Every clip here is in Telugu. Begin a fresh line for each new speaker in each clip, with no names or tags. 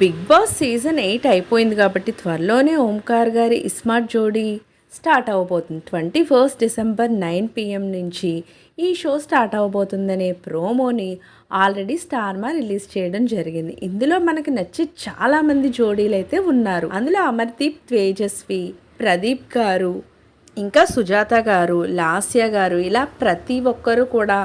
బిగ్ బాస్ సీజన్ ఎయిట్ అయిపోయింది కాబట్టి త్వరలోనే ఓంకార్ గారి ఇస్మార్ట్ జోడీ స్టార్ట్ అవ్వబోతుంది twenty first December nine PM నుంచి ఈ షో స్టార్ట్ అవ్వబోతుందనే ప్రోమోని ఆల్రెడీ స్టార్మా రిలీజ్ చేయడం జరిగింది. ఇందులో మనకి నచ్చి చాలామంది జోడీలు అయితే ఉన్నారు. అందులో అమర్దీప్ తేజస్వి ప్రదీప్ గారు ఇంకా సుజాత గారు లాస్య గారు ఇలా ప్రతి ఒక్కరు కూడా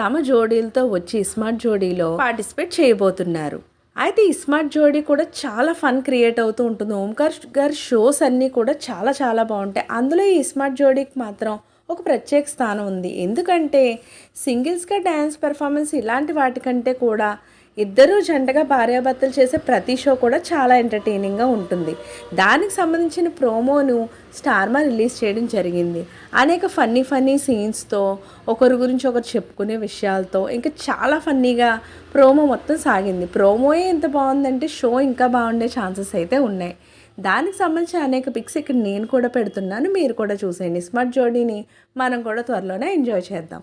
తమ జోడీలతో వచ్చి స్మార్ట్ జోడీలో పార్టిసిపేట్ చేయబోతున్నారు. అయితే ఈ స్మార్ట్ జోడీ కూడా చాలా ఫన్ క్రియేట్ అవుతూ ఉంటుంది. ఓంకార్ గారి షోస్ అన్నీ కూడా చాలా చాలా బాగుంటాయి. అందులో ఈ స్మార్ట్ జోడీకి మాత్రం ఒక ప్రత్యేక స్థానం ఉంది. ఎందుకంటే సింగిల్స్గా డ్యాన్స్ పెర్ఫార్మెన్స్ ఇలాంటి వాటికంటే కూడా ఇద్దరూ జంటగా భార్యాభర్తలు చేసే ప్రతి షో కూడా చాలా ఎంటర్టైనింగ్గా ఉంటుంది. దానికి సంబంధించిన ప్రోమోను స్టార్మా రిలీజ్ చేయడం జరిగింది. అనేక ఫన్నీ ఫన్నీ సీన్స్తో ఒకరి గురించి ఒకరు చెప్పుకునే విషయాలతో ఇంకా చాలా ఫన్నీగా ప్రోమో మొత్తం సాగింది. ప్రోమోయే ఎంత బాగుందంటే షో ఇంకా బాగుండే ఛాన్సెస్ అయితే ఉన్నాయి. దానికి సంబంధించిన అనేక పిక్స్ ఇక్కడ నేను కూడా పెడుతున్నాను. మీరు కూడా చూసేయండి. స్మార్ట్ జోడీని మనం కూడా త్వరలోనే ఎంజాయ్ చేద్దాం.